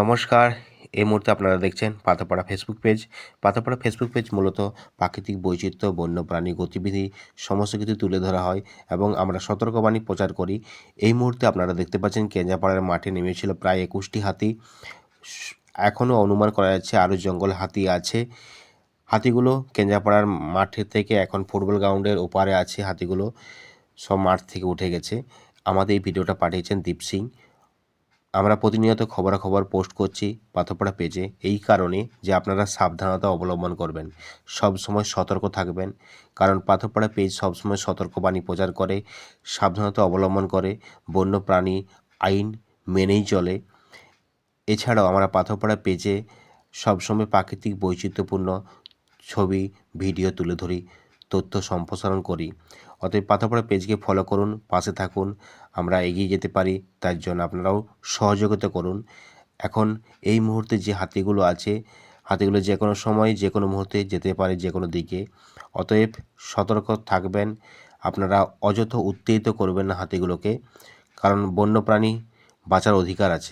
নমস্কার। এই মুহূর্তে আপনারা দেখছেন Patapara Facebook page Patapara Facebook page মূলত প্রাকৃতিক বৈচিত্র্য, বন্যপ্রাণী, গতিবিধি সমস্ত কিছু তুলে ধরা হয় এবং আমরা সতর্কবাণী প্রচার করি। এই মুহূর্তে আপনারা দেখতে পাচ্ছেন কেঞ্জাপাড়ার মাঠে নেমেছিল প্রায় একুশটি হাতি। এখনও অনুমান করা যাচ্ছে আরও জঙ্গল হাতি আছে। হাতিগুলো কেঞ্জাপাড়ার মাঠে থেকে এখন ফুটবল গ্রাউন্ডের ওপারে আছে। হাতিগুলো সব মাঠ থেকে উঠে গেছে। আমাদের এই ভিডিওটা পাঠিয়েছেন দীপ সিং। আমরা প্রতিনিয়ত খবরাখবর পোস্ট করছি পাথরপাড়া পেজে এই কারণে যে আপনারা সাবধানতা অবলম্বন করবেন। সব সময় সতর্ক থাকবেন। কারণ পাথরপাড়া পেজ সবসময় সতর্কবাণী প্রচার করে, সাবধানতা অবলম্বন করে, বন্য প্রাণী আইন মেনেই চলে। এছাড়াও আমরা পাথরপাড়া পেজে সবসময় প্রাকৃতিক বৈচিত্র্যপূর্ণ ছবি ভিডিও তুলে ধরি। তথ্য সম্প্রসারণ করি। অতএব পাথরপাড়া পেজকে ফলো করুন, পাশে থাকুন, আমরা এগিয়ে যেতে পারি। তার জন্য আপনারাও সহযোগিতা করুন। এখন এই মুহূর্তে যে হাতিগুলো আছে, হাতিগুলো যে কোনো সময়, যে কোনো মুহূর্তে যেতে পারে যে কোনো দিকে। অতএব সতর্ক থাকবেন, আপনারা অযথ উত্তেজিত করবেন না হাতিগুলোকে, কারণ বন্যপ্রাণী বাঁচার অধিকার আছে।